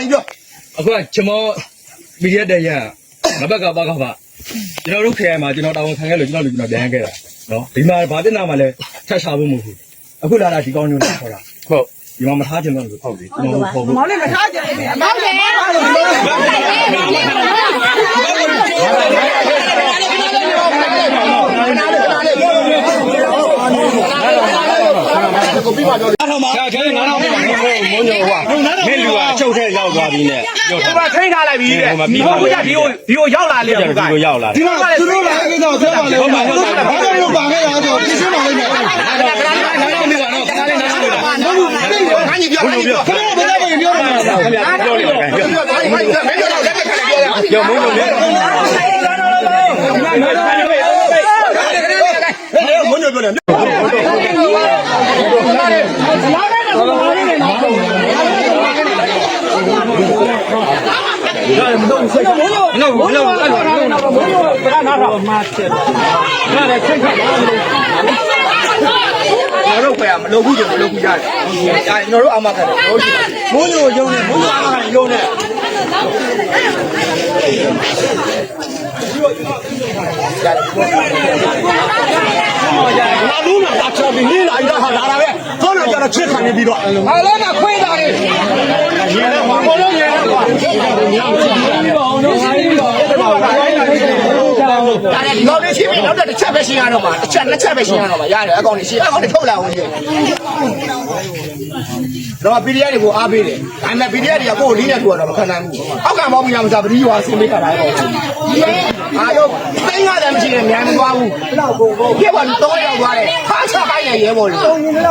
ရင်ပြောအခုကချမောမီဒီယာတဲ့ရငါဘက်ကပါကပါကျွန်တော်တို့ခရိုင်မှာကျွန်တော်တာဝန်ခံခဲ့လို့ကျွန်တော်လူကျွန်တော်ပြန်ခဲ့တာနော်ဒီမှာဘာတင်တာမှလည်းထပ်ချဖို့မဟုတ်ဘူးအခုလာတာဒီကောင်းညွန့်ခေါ်တာဟုတ်ဒီမှာမထားချင်တော့လို့ဟုတ်ပြီကျွန်တော်ခေါ်ဖို့မောင်လေးမထားကြဘူးအမောင်လေး အားထောင်ပါကျဲငါတော့မင်းမုံညိုဟွာမင်းလူကချုပ်ထဲရောက်သွား ပြီနဲ့ပြောဟိုကထိန်းထားလိုက်ပြီတဲ့ဟိုကဒီကိုဒီကိုရောက်လာလေတယ်ဟိုကဒီကိုရောက်လာဒီမှာသူတို့လာကိစ္စကိုပြောပါလေဘာလို့ဘာလို့ပါခဲ့တာဆိုပြရှင်းပါလိမ့်မယ်ငါညီပြောငါညီပြောခဏဘယ်လိုပဲပြောတာလဲခင်ဗျာပြောနေတယ်ခင်ဗျာပြောမင်းတို့လက်ထက်ခါပြောရ ပြောမုံညိုလေ မင်းတို့ပြောတယ် ကျွန်တော်တို့ခွဲမလုပ်ဘူးကျွန်တော်လုပ်ဘူးရတယ်ကျွန်တော်တို့အာမခံတယ်တို့ရှိမိုးညိုရုံနဲ့မိုးညိုအားခံရုံနဲ့ငါလူနာတာချပြီးနေလာရတာဒါပဲခေါင်းတော့ကျတော့ချစ်ခံနေပြီးတော့အားလုံးကခွေးတာလေ ရေနဲ့ဘာလို့လဲရေနဲ့ကွာဒါလည်းဒီကောင်လေးရှိပြီနောက်တစ်ချက်ပဲရှင်းရတော့မှာတစ်ချက်နှစ်ချက်ပဲရှင်းရတော့မှာရတယ်အကောင်လေးရှင်းအကောင်လေးထုတ်လာအောင်ရှင်း တော့ PDF တွေကိုအားပေးတယ်ဒါပေမဲ့ PDF တွေကကိုယ်လင်းနေထူတော့မခံနိုင်ဘူးအောက်ကမောင်းပြီးရမစားပတိရွာဆင်းပေးတာလည်းအားရောတိုင်းရတယ်မရှိနဲ့မြန်မသွားဘူးပြက်ပါတော့ရောက်သွားတယ်ခါချပိုင်းနေရဲပေါ်လေ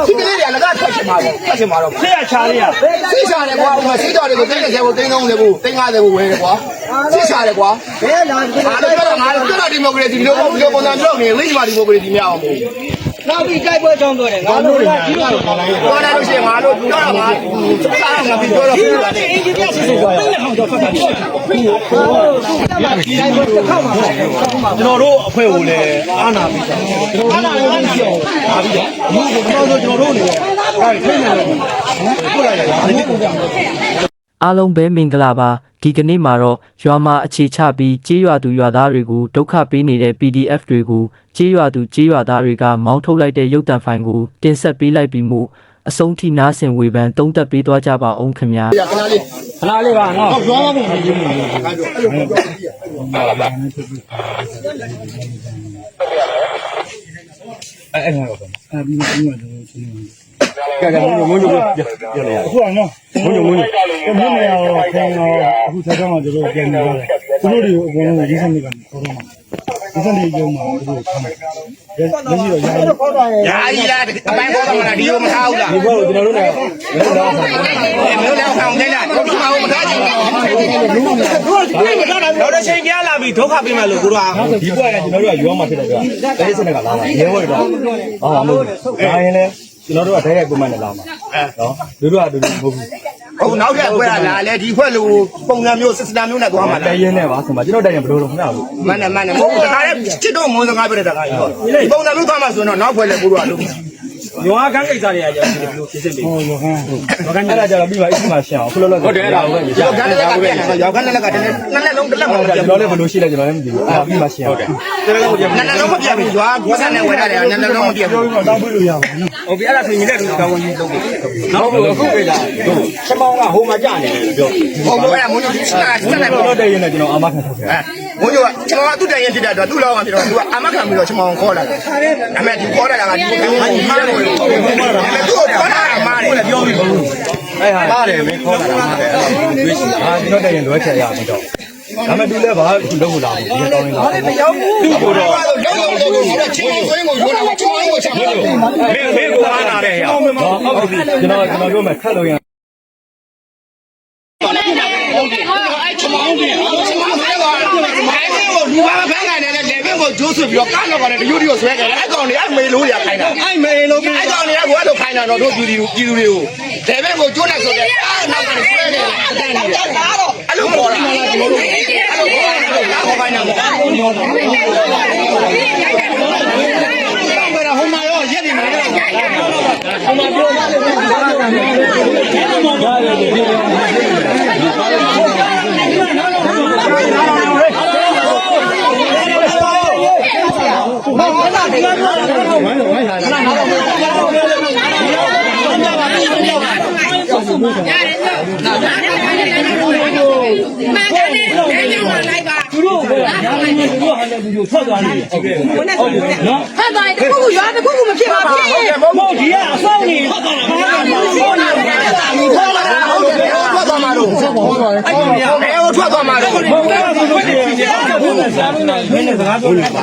ဒီကလေးတွေကလည်းကထွက်ချင်ပါဘူးထွက်ချင်ပါတော့ဆေးရချာလေးရစိတ်ချတယ်ကွာဟိုမှာစိတ်တော်တွေကိုတင်းနေသေးဘူးတင်း30ဘူးတင်း50ဘူးဝယ်တယ်ကွာစိတ်ချတယ်ကွာဘယ်လာငါတို့ကတော့ငါတို့ကတော့ဒီမိုကရေစီမျိုးမျိုးပုံစံပြောနေလိမ့်ပါဒီမိုကရေစီမရအောင်ဘူး နောက်ပြီးကြိုက်ပွဲကြောင်းပြောတယ်ငါတို့ကဒီလိုပြောတယ်လို့ရှိရင်ငါတို့ပြောတော့ငါစားတော့ငါပြီးပြောတော့ဒီလိုနဲ့အင်ဂျင်နီယာစစ်စစ်ပြောတယ်ဟောတော့ဖတ်တာဒီလိုဟုတ်မှာဒီလိုတော့ခေါက်မှာကျွန်တော်တို့အဖွဲ့ကိုလည်းအာနာပြီးကျွန်တော်အာနာလို့ပြောအားပြီးတော့ဒီကတော့ကျွန်တော်တို့နေအဲထိနေလို့ကိုလာရတယ်ဒီကိုကြောင့်အားလုံးပဲမင်္ဂလာပါ ဒီကနေ့မှာတော့ရွာမှာအခြေချပြီးကြေးရွာသူရွာသားတွေကိုဒုက္ခပေးနေတဲ့ PDF တွေကိုကြေးရွာသူကြေးရွာသားတွေကမောင်းထုတ်လိုက်တဲ့ရုပ်တံဖိုင်ကိုတင်ဆက်ပေးလိုက်ပြီးမှအဆုံးထိနားဆင်ဝေဖန်တုံးသက်ပေးသွားကြပါအောင်ခင်ဗျာခဏလေးခဏလေးပါနော်ရွာမှာပုံနေနေအဲ့အဲ့ငါတော့အာဒီမှာဒီမှာတော့ရှင်းနေ ကဲကဲမုံညိုမုံညိုပြောနေရအခုကနော်မင်းမင်းရောခင်ရောအခုဆက်ကြောင်းကတို့ပြန်နေကြတယ်သူတို့တွေကိုအကုန်လုံးရေးစနေကနေခေါ်တော့မှာရေးစနေရုံမှာသူတို့ဆမ်းတယ်လက်ရှိတော့ရာခေါ်တာရဲ့ညာကြီးလားအပိုင်းပေါ်တော့မလားဒီလိုမထားဘူးလားဒီဘောကိုကျွန်တော်တို့လည်းကျွန်တော်တို့မျိုးလည်းအောင်နေလားဒီမှာမထားချင်ဘူးတော့တစ်ချိန်ကြားလာပြီးဒုက္ခပေးမယ်လို့ကိုတို့ကဒီဘွဲကကျွန်တော်တို့ကရွာမှာဖြစ်တယ်ကွာအဲဒီစနကလာတာရဲဝဲတော့ဟာမဟုတ်ဘူးဒါရင်လည်း ကျွန်တော်တို့ကဓာတ်ရိုက်ကွန်မန့်နဲ့လာမှာနော်တို့တို့ကတို့မဟုတ်ဘူးဟုတ်နောက်ထပ်ခွဲလာလေဒီခွဲလို့ပုံစံမျိုးစစ်စတာမျိုးနဲ့သွားမှာတလားရင်နဲ့ပါဆိုမှကျွန်တော်တိုင်ရင်ဘယ်လိုလုပ်ခဏလို့မန်နဲ့မန်နဲ့မဟုတ်ဘူးတခါလေချစ်တော့မုန်းစကားပြောတဲ့တခါကြီးတော့ဒီပုံစံမျိုးသွားမှာဆိုတော့နောက်ခွဲလေကိုတို့ကလုပ် ရွာကန်းကိစ္စတွေကကြာဒီလိုဖြစ်စစ်ပြီဟောရောဟန်းရွာကန်းအဲ့ဒါကြတော့ပြီးပါအစ်မရှင်းအောင်ခုလောလောဟုတ်တယ်အဲ့ဒါဟုတ်တယ်ရောက်ကန်လက်ကပြန်ရောက်ကန်လက်ကတည်းကနှစ်လက်လုံးတစ်လက်မှမပြကျွန်ဘူးတော်လည်းဘယ်လိုရှိလဲကျွန်တော်လည်းမသိဘူးအဲ့ပြီးမှရှင်းအောင်ဟုတ်တယ်တော်တော်ကိုနှစ်လက်လုံးမပြဘူးရွာပတ်စံနဲ့ဝယ်ရတယ်နှစ်လက်လုံးမပြဘူးတော့တောင်းပြလို့ရပါဘူးနော်ဟုတ်ပြီအဲ့ဒါဆိုရင်လည်းဒီကောင်ကြီးလုပ်ပြီနောက်ဘယ်အခုပြေးတာချက်မောင်းကဟိုမှာကြာနေတယ်ပြောဟုတ်ကဲ့မုန်းကြီးစတာစတာနဲ့ကျွန်ပေါ့တော်တိုင်ရင်လည်းကျွန်တော်အာမခံထုတ်ခဲ့မုန်းကြီးကကျွန်တော်ကသူ့တိုင်ရင်ဖြစ်တဲ့အတွက်သူ့လောက်အောင်ဖြစ်တော့သူကအမခံပြီးတော့ကျွန်တော်ခေါ်လာတယ်အမေဒီခေါ်လာတာကဒီကိုမားတယ်သူ့ခေါ်လာတာမားတယ်ပြောပြီးဘူးအဲ့ဟာပါတယ်မင်းခေါ်လာတာပါတယ်အဲ့ဒါတွေးရှိတာကျွန်တော်တိုင်ရင်လွဲချရမှာတော့ဒါမဲ့သူလည်းဘာအခုလုပ်မလာဘူးဒီကောင်းနေတာသူ့ကိုတော့လုံးလုံးလုံးလုံးချင်းချင်းကိုရိုးတာချင်းချင်းကိုချက်လို့မင်းမင်းကိုအားနာတယ်ဟဲ့ဟုတ်ပြီကျွန်တော်ကျွန်တော်တို့မှခက်လို့ရလူပါဖမ်းနိုင်တယ်လေဘ က်ကိုဂျိုးဆွပြီးတော့ကားတော့ကလည်းဒီယူဒီကိုဆွဲခဲ့တယ်အဲ့ကောင်တွေအဲ့မေလို့ရခိုင်းတာအဲ့မေလို့အဲ့ကောင်တွေကကိုအဲ့လိုခိုင်းတာတော့တို့ပြည်သူပြည်သူတွေကိုလေဘက်ကိုဂျိုးလိုက်ဆိုတဲ့အားနောက်ကဆွဲနေတယ်အဲ့လိုပေါ်လာအဲ့လိုပေါ်လာတော့လာခိုင်းတာပေါ့ဟိုမှာရောရက်နေမှာတော့ဟိုမှာပြော မှန်တယ်နဲ့အဲကြောင့်လိုက်ပါ သူတို့ကညာမင်း တို့ကဟာလည်းသူတို့ထွက်သွားနေတယ်ဟုတ်ကဲ့ဟုတ်တယ်နော်ဖတ်သွားရင်တစ်ခုခုရွာတစ်ခုခုမဖြစ်ပါဘူးဖြစ်ရင်မဟုတ်ဒီကအဆောင်နေထွက်သွားတာမဟုတ်ဘူးဆောင်းနေတယ်ထွက်သွားမှာတော့ထွက်သွားမှာတော့အဲ့ဒီနေရာအဲထွက်သွားမှာတော့ဘုရားကဘုရားပြည်တယ်ဘုရားစားလို့မင်းနဲ့စကားပြောနေတာ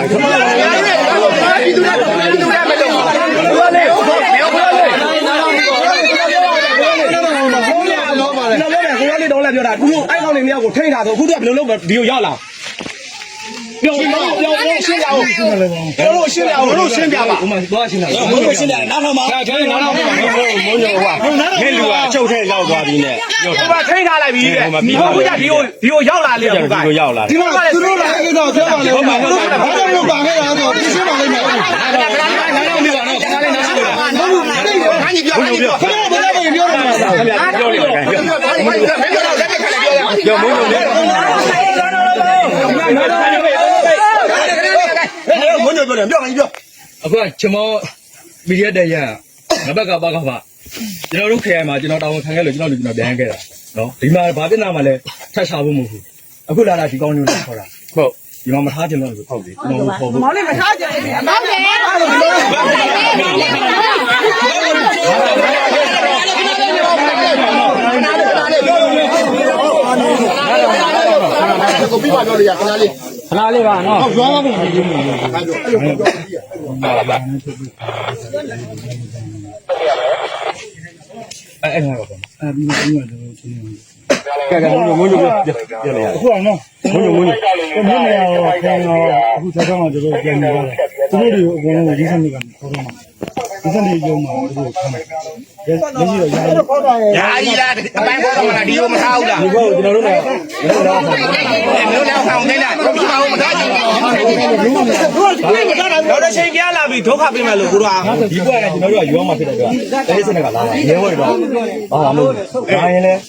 ဒီသူတွေဒီသူတွေမလုပ်ဘူးဘာလဲဘယ်လိုလဲဘုရားလေးတော့လည်းပြောတာသူတို့အဲ့ကောင်တွေမြောက်ကိုထိန်းတာဆိုအခုတည်းကဘယ်လိုလုပ်ဒီကိုရောက်လာ ပြောပြောပြောပြောရှင်းရအောင်ရှင်းတယ်ပေါ့တို့ရှင်းရအောင်တို့ရှင်းပြပါဥမာသွားရှင်းတာဘုရားရှင်းတယ်နောက်တော့မှဒါကျွန်တော်နောက်တော့မှမုန်းညိုဟွာမင်းလူကအချုပ်ထဲရောက်သွားပြီနဲ့ပြောတာဟိုကထိန်းထားလိုက်ပြီတဲ့ဟိုမှာပြီးပါဟိုကဒီကိုဒီကိုရောက်လာလေဟိုကဒီကိုရောက်လာဒီမှာသူတို့လာခဲ့တော့ပြောပါလေဟုတ်ပါဘူးဘာကြောင့်လို့ပါခဲ့တာဆိုပြရှင်းပါလိမ့်မယ်ဟုတ်ခဏလေးနားထောင်ပြပါနော်ခဏလေးနားထောင်ပြပါဘူးခဏကြီးပြောခဏကြီးပြောကဲ့ဘယ်လိုပြောရမလဲခင်ဗျာပြောလေခင်ဗျာပြောမင်းပြောတော့လက်ခဏလေး ပြောရပြောမုန်းညိုလေမုန်းညိုပြောတယ်ပြောခင်ပြောအခုကကျွန်တော်မီဒီယာတဲ့ရငါဘက်ကပါကပါကျွန်တော်တို့ခရိုင်မှာကျွန်တော်တာဝန်ခံခဲ့လို့ကျွန်တော်လူကျွန်တော်ပြန်ခဲ့တာနော်ဒီမှာဘာပြဿနာမှလည်းထပ်ချဖို့မဟုတ်ဘူးအခုလာတာဒီကောင်းမျိုးကိုခေါ်တာဟုတ်ဒီမှာမထားချင်တော့လို့ဟုတ်ပြီကျွန်တော်ခေါ်ဖို့ဟုတ်တယ်ကိုပြီးပါပြောလို့ရခဏလေး ခလာလေးပါနော်ရွာမှာပုံပြင်းနေတယ်အဲအဲ့ငါပါပါအဲဒီမှာဒီမှာတော့ချင်းနေကဲကဲမုန်းညိုမုန်းညိုပြောပြောလေရအခုအောင်နော်မင်းတို့မင်းနေရောခင်ရောအခုချက်တော့ကျွန်တော်ပြန်နေပါလားသူတို့တွေအကုန်လုံးဒီစနစ်ကနေခေါ်တော့မှာဒီစနစ်ရုံမှာသူတို့ခံတယ် လက်ရှိတော့ရာရီခေါ်တာရဲ့ညာကြီးလားအပိုင်းပေါ်တော့မလားဒီကိုမထားဘူးလားဒီကောကျွန်တော်တို့လည်းကျွန်တော်တို့မျိုးလောက်ဆောင်နေတာကိုပြီးပါဦးမထားချင်ဘူးတော့တစ်ချိန်ပြလာပြီးဒုက္ခပေးမယ်လို့ကိုတို့ကဒီဘက်ကကျွန်တော်တို့ကရွာမှာဖြစ်တဲ့အတွက်အဲဒီစနစ်ကလာတာရဲဝဲတော့ဘာမှမဟုတ်ဘူးဒါရင်လည်း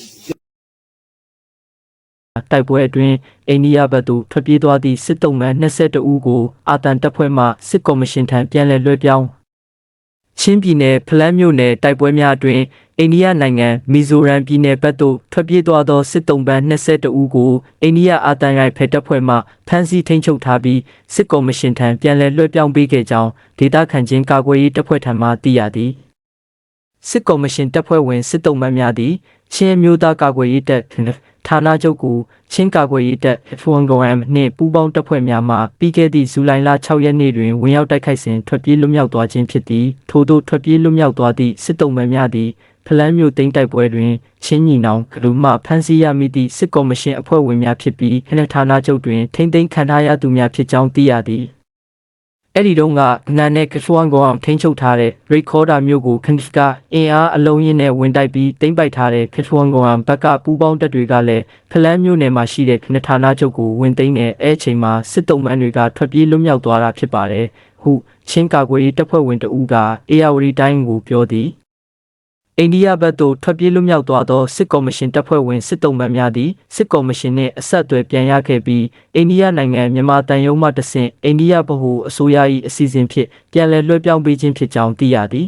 တိုက်ပွဲအတွင်းအိန္ဒိယဘက်သို့ထွက်ပြေးသွားသည့်စစ်တုံးမှန်22ဦးကိုအာတန်တပ်ဖွဲ့မှစစ်ကော်မရှင်ထံပြန်လည်လွှဲပြောင်း ချင်းပြည်နယ်ဖလန်းမြို့နယ်တိုက်ပွဲများအတွင်အိန္ဒိယနိုင်ငံမီဇိုရမ်ပြည်နယ်ဘက်သို့ထွက်ပြေးသွားသောစစ်တုံးပန်း22ဦးကိုအိန္ဒိယအာတန်ရိုင်ဖယ်တပ်ဖွဲ့မှဖမ်းဆီးထိန်းချုပ်ထားပြီးစစ်ကော်မရှင်ထံပြန်လည်လွှဲပြောင်းပေးခဲ့ကြောင်းဒေသခံချင်းကာကွယ်ရေးတပ်ဖွဲ့ထံမှသိရသည်စစ်ကော်မရှင်တပ်ဖွဲ့ဝင်စစ်တုံးမှန်များသည် ချင်းအမျိုးသားကာကွယ်ရေးတပ်ဌာနချုပ်ကိုချင်းကာကွယ်ရေးတပ် F1GM နှင့်ပူးပေါင်းတပ်ဖွဲ့များမှပြီးခဲ့သည့်ဇူလိုင်လ6ရက်နေ့တွင်ဝင်ရောက်တိုက်ခိုက်စဉ်ထွက်ပြေးလွတ်မြောက်သွားခြင်းဖြစ်သည်ထို့သောထွက်ပြေးလွတ်မြောက်သွားသည့်စစ်တုံးမှန်များသည်ဖလန်းမြို့သိမ်းတိုက်ပွဲတွင်ချင်းညီနောင်ဂလူမှဖမ်းဆီးရမိသည့်စစ်ကော်မရှင်အဖွဲ့ဝင်များဖြစ်ပြီးခဏဌာနချုပ်တွင်ထိမ့်သိမ်းခံထားရသူများဖြစ်ကြောင်းသိရသည် အဲ့ဒီတုန်းကနာနဲ့ကဆွမ်ကောင်ထိန်းချုပ်ထားတဲ့ recorder မျိုးကိုခဏကအင်အားအလုံးရင်းနဲ့ဝင်တိုက်ပြီးတိမ့်ပိုက်ထားတဲ့ကဆွမ်ကောင်ဘက်ကပူးပေါင်းတပ်တွေကလည်းဖလန်းမျိုးနယ်မှာရှိတဲ့ခဏဌာနချုပ်ကိုဝင်သိမ်းတဲ့အဲ့အချိန်မှာစစ်တုံးမန်းတွေကထွက်ပြေးလွတ်မြောက်သွားတာဖြစ်ပါတယ်ဟုချင်းကာကွယ်ရေးတပ်ဖွဲ့ဝင်တဦးကအေယာဝတီတိုင်းကိုပြောသည် အိန္ဒိယဘက်သို့ထွက်ပြေးလွတ်မြောက်သွားသောစစ်ကော်မရှင်တပ်ဖွဲ့ဝင်စစ်တုံးမှန်များသည်စစ်ကော်မရှင်နှင့်အဆက်အသွယ်ပြန်ရခဲ့ပြီးအိန္ဒိယနိုင်ငံမြန်မာတန်ယုံမှတဆင့်အိန္ဒိယဗဟိုအစိုးရ၏အစီအစဉ်ဖြင့်ပြန်လည်လွှဲပြောင်းပေးခြင်းဖြစ်ကြောင်းသိရသည်